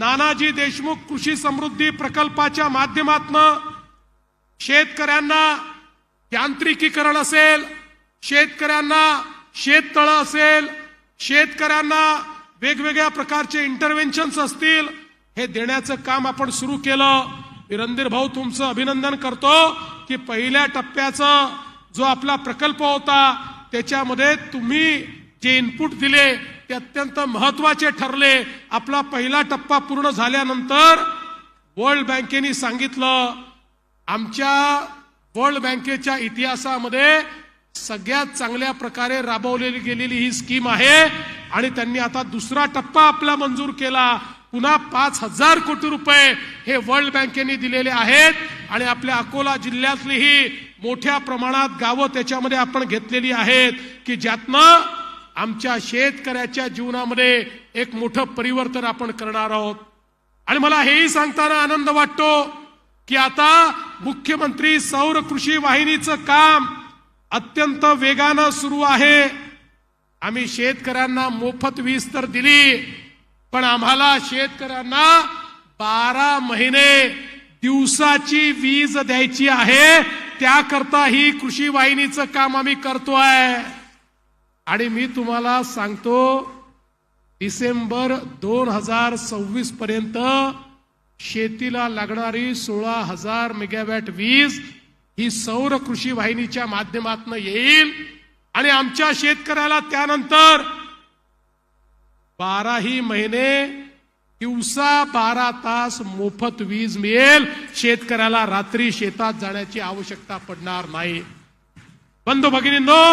नानाजी देशमुख कृषी समृद्धी प्रकल्पाच्या माध्यमातनं शेतकऱ्यांना यांत्रिकीकरण असेल शेतकऱ्यांना शेततळं असेल शेतकऱ्यांना वेगवेगळ्या प्रकारचे इंटरव्हेन्शन्स असतील हे देण्याचं काम आपण सुरू केलं. मी रणधीर भाऊ तुमचं अभिनंदन करतो की पहिल्या टप्प्याचा जो आपला प्रकल्प होता त्याच्यामध्ये तुम्ही जे इनपुट दिले ते अत्यंत महत्त्वाचे ठरले. आपला पहिला टप्पा पूर्ण झाल्यानंतर वर्ल्ड बँकेने सांगितलं आमच्या वर्ल्ड बँकेच्या इतिहासामध्ये सगळ्यात चांगल्या प्रकारे राबवलेली गेलेली ही स्कीम आहे आणि त्यांनी आता दुसरा टप्पा आपला मंजूर केला. पुन्हा पाच हजार कोटी रुपये हे वर्ल्ड बँकेने दिलेले आहेत आणि आपल्या अकोला जिल्ह्यातलीही मोठ्या प्रमाणात गावं त्याच्यामध्ये आपण घेतलेली आहेत की ज्यातनं आमच्या शेतकऱ्याच्या जीवनामध्ये एक मोठं परिवर्तन आपण करणार आहोत. आणि मला हेही सांगताना आनंद वाटतो की आता मुख्यमंत्री सौर कृषी वाहिनीचं काम अत्यंत वेगानं सुरू आहे. आम्ही शेतकऱ्यांना मोफत वीज तर दिली पण आम्हाला शेतकऱ्यांना बारा महिने दिवसाची वीज द्यायची आहे. त्याकरता ही कृषी वाहिनीचं काम आम्ही करतोय. आणि मी तुम्हाला सांगतो डिसेंबर दोन हजार सव्वीस पर्यंत शेतीला लागणारी सोळा हजार मेगावॅट वीज ही सौर कृषी वाहिनीच्या माध्यमातून येईल. आणि आमच्या शेतकऱ्याला त्यानंतर बाराही महिने दिवसा बारा तास मोफत वीज मिळेल. शेतकऱ्याला रात्री शेतात जाण्याची आवश्यकता पडणार नाही. बंधू भगिनींनो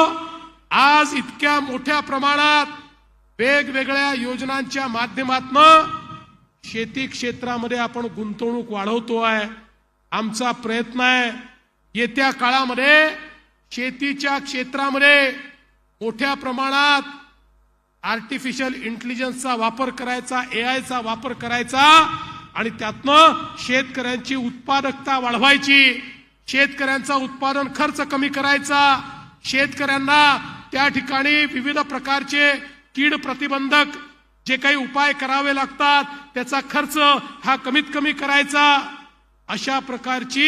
आज इतक्या मोठ्या प्रमाणात वेगवेगळ्या योजनांच्या माध्यमातून शेती क्षेत्रामध्ये आपण गुंतवणूक वाढवतो आहे. आमचा प्रयत्न आहे येत्या काळामध्ये शेतीच्या क्षेत्रामध्ये मोठ्या प्रमाणात आर्टिफिशियल इंटेलिजन्सचा वापर करायचा एआयचा वापर करायचा आणि त्यातनं शेतकऱ्यांची उत्पादकता वाढवायची. शेतकऱ्यांचा उत्पादन खर्च कमी करायचा. शेतकऱ्यांना त्या ठिकाणी विविध प्रकारचे कीड प्रतिबंधक जे काही उपाय करावे लागतात त्याचा खर्च हा कमीत कमी करायचा. अशा प्रकारची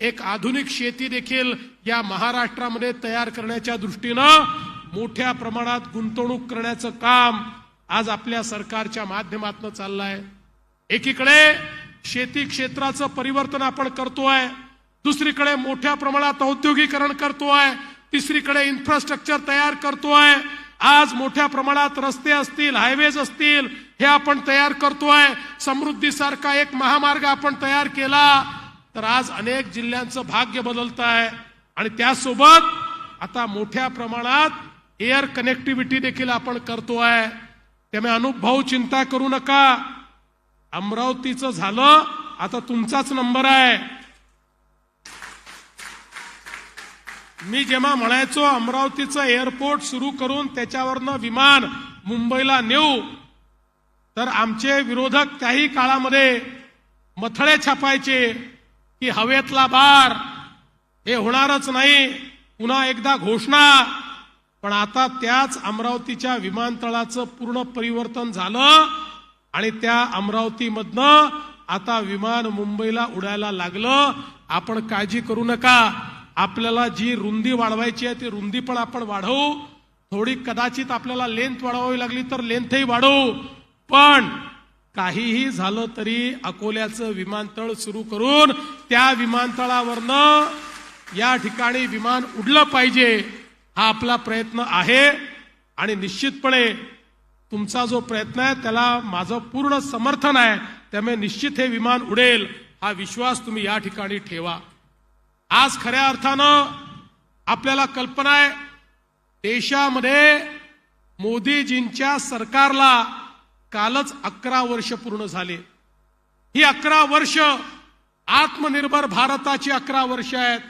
एक आधुनिक शेती देखील या महाराष्ट्रामध्ये तयार करण्याच्या दृष्टीनं मोठ्या प्रमाणात गुंतवणूक करण्याचं काम आज आपल्या सरकारच्या माध्यमातून चाललंय. एकीकडे शेती क्षेत्राचं परिवर्तन आपण करतोय दुसरीकडे मोठ्या प्रमाणात औद्योगिकरण करतोय तिसरीकडे इन्फ्रास्ट्रक्चर तयार करतोय. आज मोठ्या प्रमाणात रस्ते असतील हायवेज असतील हे आपण तयार करतोय. समृद्धीसारखा एक महामार्ग आपण तयार केला तर आज अनेक जिल्ह्यांचं भाग्य बदलत आहे आणि त्यासोबत आता मोठ्या प्रमाणात एअर कनेक्टिव्हिटी देखील आपण करतोय. त्यामुळे अनुभव चिंता करू नका. अमरावतीचं झालं आता तुमचाच नंबर आहे. मी जेव्हा म्हणायचो अमरावतीचं एअरपोर्ट सुरू करून त्याच्यावरनं विमान मुंबईला नेऊ तर आमचे विरोधक त्याही काळामध्ये मथळे छापायचे की हवेतला बार हे होणारच नाही पुन्हा एकदा घोषणा. पण आता त्याच अमरावतीच्या विमानतळाचं पूर्ण परिवर्तन झालं आणि त्या अमरावतीमधनं आता विमान मुंबईला उडायला लागलं. आपण काळजी करू नका. आपल्याला जी रुंदी वाढवायची आहे ती रुंदी पण आपण वाढवू. थोडी कदाचित आपल्याला लेंथ वाढवावी लागली तर लेंथही वाढवू. पण काहीही झालं तरी अकोल्याचं विमानतळ सुरू करून त्या विमानतळावरनं या ठिकाणी विमान उडलं पाहिजे हा आपला प्रयत्न आहे. आणि निश्चितपणे तुमचा जो प्रयत्न आहे त्याला माझं पूर्ण समर्थन आहे. त्यामुळे निश्चित हे विमान उडेल. हा विश्वास तुम्ही या ठिकाणी ठेवा. आज खऱ्या अर्थानं आपल्याला कल्पना आहे देशामध्ये मोदीजींच्या सरकारला कालच अकरा वर्ष पूर्ण झाले. ही अकरा वर्ष आत्मनिर्भर भारताची अकरा वर्ष आहेत.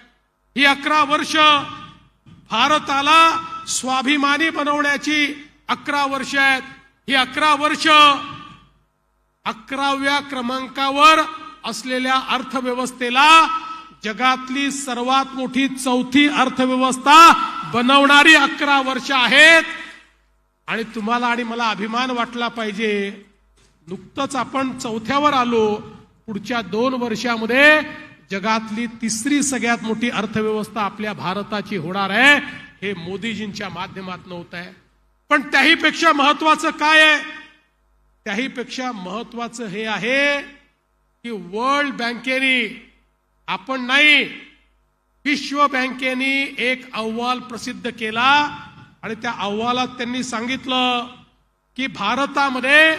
ही अकरा वर्ष भारताला स्वाभिमानी बनवण्याची अकरा वर्ष आहेत. ही अकरा वर्ष अकराव्या क्रमांकावर असलेल्या अर्थव्यवस्थेला जगातली सर्वात मोठी चौथी अर्थव्यवस्था बनवणारी अकरा वर्ष आहेत. आणि तुम्हाला आणि मला अभिमान वाटला पाहिजे. नुकतंच आपण चौथ्यावर आलो. पुढच्या दोन वर्षामध्ये जगातली तिसरी सगळ्यात मोठी अर्थव्यवस्था आपल्या भारताची होणार आहे. हे मोदीजींच्या माध्यमातून होत आहे. पण त्याहीपेक्षा महत्वाचं काय आहे? त्याहीपेक्षा महत्वाचं हे आहे की वर्ल्ड बँकेने आपण नाही. विश्व बँकेने एक अहवाल प्रसिद्ध केला आणि त्या अहवालात त्यांनी सांगितलं की भारतामध्ये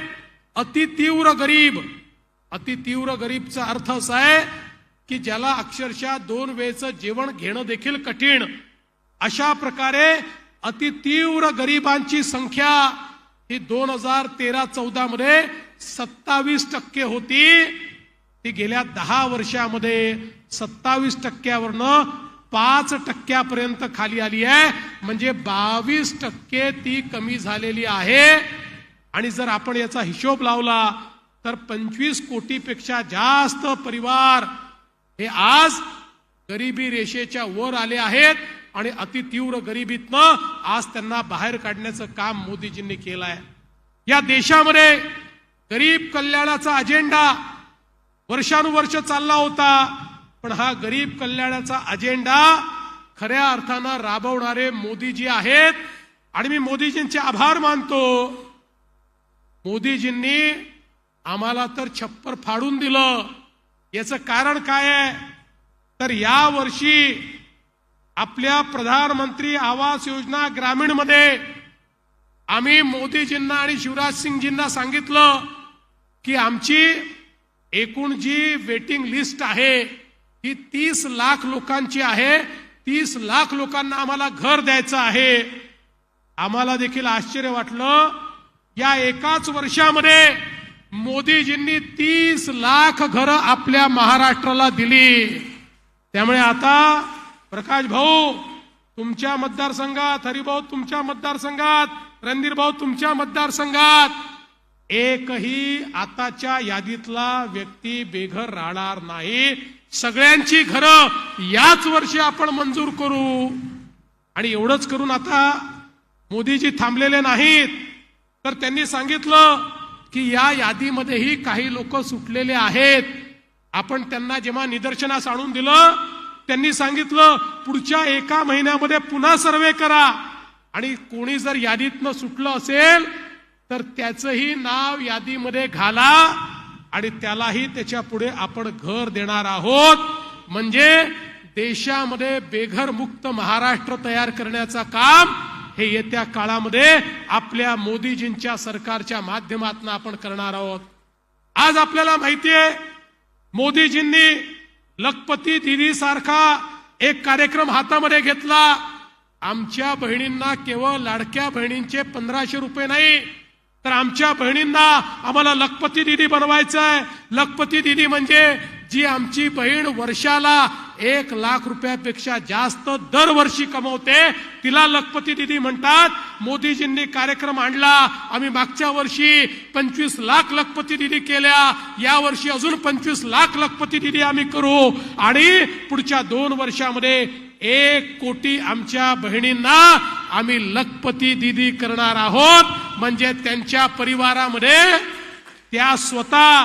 अतितीव्र गरीब अतितीव्र गरीबचा अर्थ असा आहे की ज्याला अक्षरशः दोन वेळचं जेवण घेणं देखील कठीण. अशा प्रकारे अतितीव्र गरिबांची संख्या ही दोन हजार तेरा चौदा मध्ये सत्तावीस टक्के होती. ती गेल्या दहा वर्षामध्ये सत्तावीस टक्क्यावरनं पाच टक्क्यापर्यंत खाली आली आहे. म्हणजे बावीस टक्के ती कमी झालेली आहे. आणि जर आपण याचा हिशोब लावला तर पंचवीस कोटीपेक्षा जास्त परिवार हे आज गरिबी रेषेच्या वर आले आहेत. आणि अतितीव्र गरिबीतनं आज त्यांना बाहेर काढण्याचं काम मोदीजींनी केलं आहे या देशामध्ये गरीब कल्याणाचा अजेंडा वर्षानुवर्ष चालला होता. पण हा गरीब कल्याणाचा अजेंडा खऱ्या अर्थानं राबवणारे मोदीजी आहेत. आणि मी मोदीजींचे आभार मानतो. मोदीजींनी आम्हाला तर छप्पर फाडून दिलं. याचं कारण काय आहे? तर या वर्षी आपल्या प्रधानमंत्री आवास योजना ग्रामीणमध्ये आम्ही मोदीजींना आणि शिवराज सिंगजींना सांगितलं की आमची एकूण जी वेटिंग लिस्ट आहे ही तीस लाख लोकांची आहे. तीस लाख लोकांना आम्हाला घर द्यायचं आहे. आम्हाला देखील आश्चर्य वाटलं. या एकाच वर्षामध्ये मोदीजींनी तीस लाख घरं आपल्या महाराष्ट्राला दिली. त्यामुळे आता प्रकाश भाऊ तुमच्या मतदारसंघात हरिभाऊ तुमच्या मतदारसंघात रणधीर भाऊ तुमच्या मतदारसंघात एकही आताच्या यादीतला व्यक्ती बेघर राहणार नाही. सगळ्यांची घरं याच वर्षी आपण मंजूर करू. आणि एवढंच करून आता मोदीजी थांबलेले नाहीत. तर त्यांनी सांगितलं की या यादीमध्येही काही लोक सुटलेले आहेत. आपण त्यांना जेव्हा निदर्शनास आणून दिलं त्यांनी सांगितलं पुढच्या एका महिन्यामध्ये पुन्हा सर्वे करा. आणि कोणी जर यादीतनं सुटलं असेल तर त्याचंही नाव यादीमध्ये घाला आणि त्यालाही त्याच्या पुढे आपण घर देणार आहोत. म्हणजे देशामध्ये बेघर मुक्त महाराष्ट्र तयार करण्याचा काम हे येत्या काळामध्ये आपल्या मोदीजींच्या सरकारच्या माध्यमातून आपण करणार आहोत. आज आपल्याला माहिती आहे मोदीजींनी लखपती दिदी सारखा एक कार्यक्रम हातामध्ये घेतला. आमच्या बहिणींना केवळ लाडक्या बहिणींचे पंधराशे रुपये नाही तर आमच्या बहिणींना आम्हाला लखपती दिदी बनवायचं आहे लखपती दिदी म्हणजे जी आमची बहीण वर्षाला एक लाख रुपयापेक्षा जास्त दरवर्षी कमवते तिला लखपती दिदी म्हणतात. मोदीजींनी कार्यक्रम आणला आम्ही मागच्या वर्षी पंचवीस लाख लखपती दिदी केल्या या वर्षी अजून पंचवीस लाख लखपती दिदी आम्ही करू. आणि पुढच्या दोन वर्षामध्ये एक कोटी आमच्या बहिणींना आम्ही लखपती दिदी करणार आहोत. म्हणजे त्यांच्या परिवारामध्ये त्या स्वतः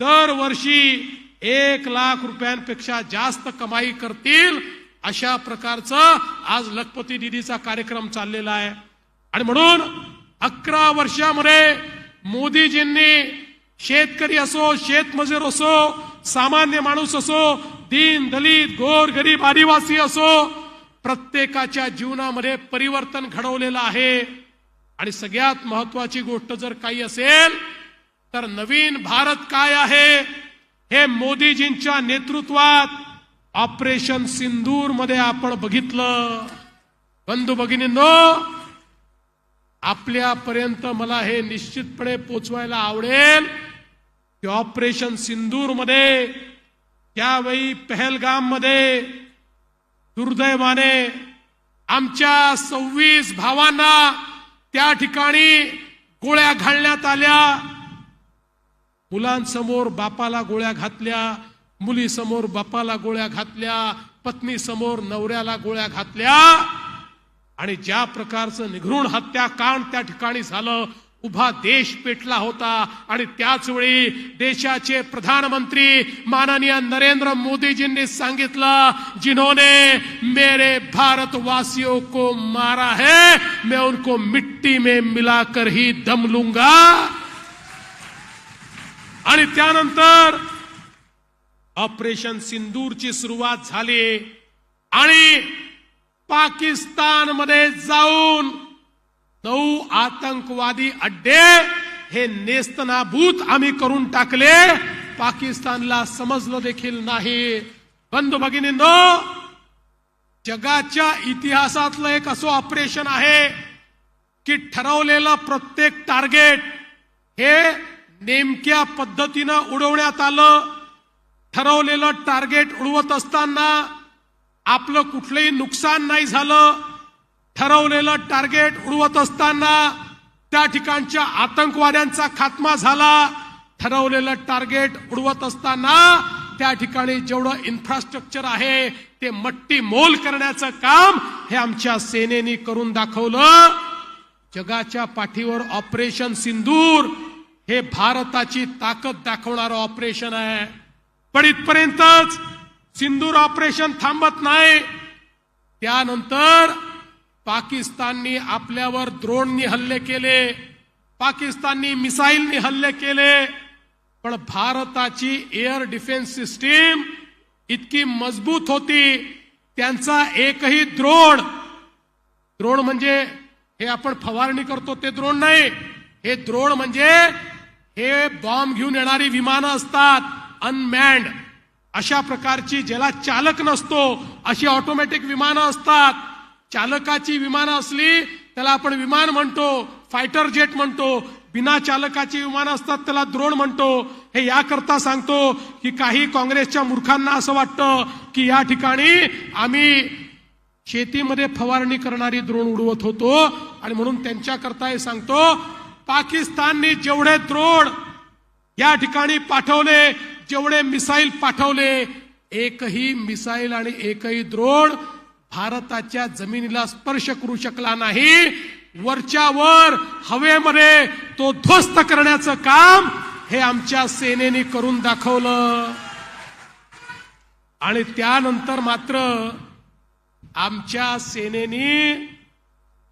दरवर्षी एक लाख रुपयांपेक्षा जास्त कमाई करतील. अशा प्रकारचं आज लखपती दिदीचा कार्यक्रम चाललेला आहे. आणि म्हणून अकरा वर्षामध्ये मोदीजींनी शेतकरी असो शेतमजूर असो सामान्य माणूस असो दीन दलित गोर गरीब आदिवासी असो प्रत्येकाच्या जीवनामध्ये परिवर्तन घडवलेलं आहे. आणि सगळ्यात महत्वाची गोष्ट जर काही असेल तर नवीन भारत काय आहे? हे मोदीजींच्या नेतृत्वात ऑपरेशन सिंदूरमध्ये आपण बघितलं. बंधू भगिनींनो आपल्यापर्यंत मला हे निश्चितपणे पोचवायला आवडेल की ऑपरेशन सिंदूरमध्ये त्यावेळी पहलगाममध्ये दुर्दैवाने आमच्या सव्वीस भावांना त्या ठिकाणी गोळ्या घालण्यात आल्या. मुलांसमोर बापाला गोळ्या घातल्या मुलीसमोर बापाला गोळ्या घातल्या पत्नीसमोर नवऱ्याला गोळ्या घातल्या. आणि ज्या प्रकारचं निघृण हत्याकांड त्या ठिकाणी झालं उभा देश पेटला होता आणि त्याच वेळी देशाचे प्रधानमंत्री माननीय नरेंद्र मोदीजींनी सांगितलं जिन्होंने मेरे भारतवासियों को मारा है मैं उनको मिट्टी में मिलाकर ही दम लूंगा। आणि त्यानंतर ऑपरेशन सिंदूरची सुरुवात झाली आणि पाकिस्तानमध्ये जाऊन नऊ आतंकवादी अड्डे हे नेस्तनाभूत आम्ही करून टाकले. पाकिस्तानला समजलं देखील नाही. बंधू भगिनींनो जगाच्या इतिहासातलं एक असं ऑपरेशन आहे की ठरवलेलं प्रत्येक टार्गेट हे नेमक्या पद्धतीनं उडवण्यात आलं. ठरवलेलं टार्गेट उडवत असताना आपलं कुठलंही नुकसान नाही झालं. ठरवलेलं टार्गेट उडवत असताना त्या ठिकाणच्या आतंकवाद्यांचा खात्मा झाला. ठरवलेलं टार्गेट उडवत असताना त्या ठिकाणी जेवढं इन्फ्रास्ट्रक्चर आहे ते मट्टी मोल करण्याचं काम हे आमच्या सेनेनी करून दाखवलं. जगाच्या पाठीवर ऑपरेशन सिंदूर हे भारताची ताकद दाखवणारं ऑपरेशन आहे. पण इथपर्यंतच सिंदूर ऑपरेशन थांबत नाही. त्यानंतर पाकिस्ताननी आपल्यावर द्रोणनी हल्ले केले पाकिस्ताननी मिसाईलनी हल्ले केले पण भारताची एअर डिफेन्स सिस्टीम इतकी मजबूत होती त्यांचा एकही द्रोण द्रोण म्हणजे हे आपण फवारणी करतो ते द्रोण नाही हे द्रोण म्हणजे हे बॉम्ब घेऊन येणारी विमानं असतात अनमॅन्ड अशा प्रकारची ज्याला चालक नसतो अशी ऑटोमॅटिक विमानं असतात चालकाची विमानं असली त्याला आपण विमान म्हणतो फायटर जेट म्हणतो. बिना चालकाची विमानं असतात त्याला द्रोण म्हणतो. हे याकरता सांगतो की काही काँग्रेसच्या मूर्खांना असं वाटतं की या ठिकाणी आम्ही शेतीमध्ये फवारणी करणारी द्रोण उडवत होतो आणि म्हणून त्यांच्याकरता हे सांगतो पाकिस्तानने जेवढे द्रोण या ठिकाणी पाठवले जेवढे मिसाईल पाठवले एकही मिसाईल आणि एकही द्रोण भारताच्या जमिनीला स्पर्श करू शकला नाही. वरच्या वर हवेमध्ये तो ध्वस्त करण्याचं काम हे आमच्या सेनेने करून दाखवलं. आणि त्यानंतर मात्र आमच्या सेनेनी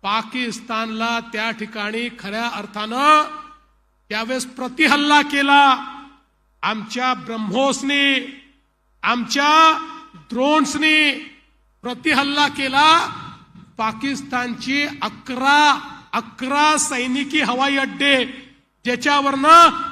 पाकिस्तानला त्या ठिकाणी खऱ्या अर्थानं त्यावेळेस प्रतिहल्ला केला. आमच्या ब्रह्मोसनी आमच्या द्रोण्सनी प्रतिहल्ला केला पाकिस्तानची अकरा अकरा सैनिकी हवाई अड्डे ज्याच्यावरनं